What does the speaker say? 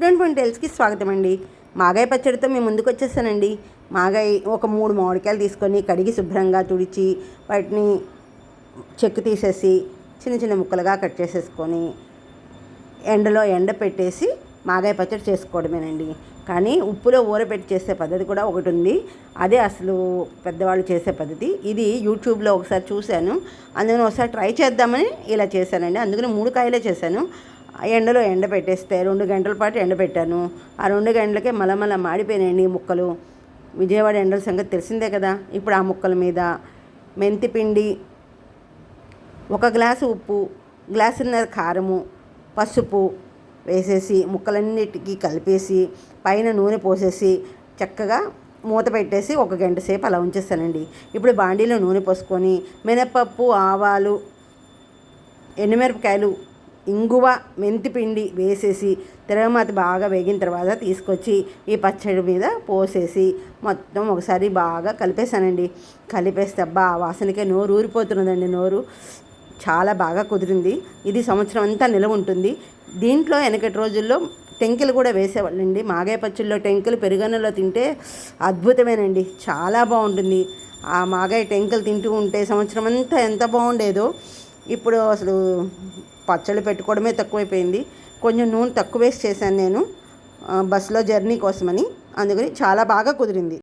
Student పొంటెల్స్కి స్వాగతం అండి మాగాయ పచ్చడితో మేము ముందుకు వచ్చేసానండి మాగాయ ఒక మూడు మామిడికాయలు తీసుకొని కడిగి శుభ్రంగా తుడిచి వాటిని చెక్కు తీసేసి చిన్న చిన్న ముక్కలుగా కట్ చేసేసుకొని ఎండలో ఎండ పెట్టేసి మాగాయ పచ్చడి చేసుకోవడమేనండి. కానీ ఉప్పులో ఊరపెట్టి చేసే పద్ధతి కూడా ఒకటి ఉంది అదే అసలు పెద్దవాళ్ళు చేసే పద్ధతి. ఇది యూట్యూబ్లో ఒకసారి చూశాను. అందుకని ఒకసారి ట్రై చేద్దామని ఇలా చేశానండి. అందుకని మూడు కాయలే చేశాను. ఎండలో ఎండ పెట్టేస్తే రెండు గంటల పాటు ఎండ పెట్టాను. ఆ రెండు గంటలకే మలమల మాడిపోయినాయండి ఈ ముక్కలు. విజయవాడ ఎండల సంగతి తెలిసిందే కదా? ఇప్పుడు ఆ ముక్కల మీద మెంతి పిండి ఒక గ్లాసు ఉప్పు గ్లాసున్నర కారము పసుపు వేసేసి ముక్కలన్నిటికీ కలిపేసి పైన నూనె పోసేసి చక్కగా మూత పెట్టేసి ఒక గంట సేపు అలా ఉంచేస్తానండి. ఇప్పుడు బాండీలో నూనె పోసుకొని మినపప్పు ఆవాలు ఎండుమిరపకాయలు ఇంగువ మెంతిపిండి వేసేసి తిరగమాత బాగా వేగిన తర్వాత తీసుకొచ్చి ఈ పచ్చడి మీద పోసేసి మొత్తం ఒకసారి బాగా కలిపేసానండి కలిపేస్తే అబ్బా ఆ వాసనకే నోరు ఊరిపోతున్నదండి నోరు. చాలా బాగా కుదిరింది. ఇది సంవత్సరం అంతా నిలవ ఉంటుంది. దీంట్లో వెనకటి రోజుల్లో టెంకెలు కూడా వేసేవాళ్ళండి. మాగాయ పచ్చళ్ళలో టెంకెలు పెరుగన్నలో తింటే అద్భుతమేనండి. చాలా బాగుంటుంది. ఆ మాగాయ టెంకులు తింటూ ఉంటే సంవత్సరం అంతా ఎంత బాగుండేదో. ఇప్పుడు అసలు పచ్చళ్ళు పెట్టుకోవడమే తక్కువైపోయింది. కొంచెం నూనె తక్కువ వేసి చేశాను నేను బస్సులో జర్నీ కోసమని. అందుకని చాలా బాగా కుదిరింది.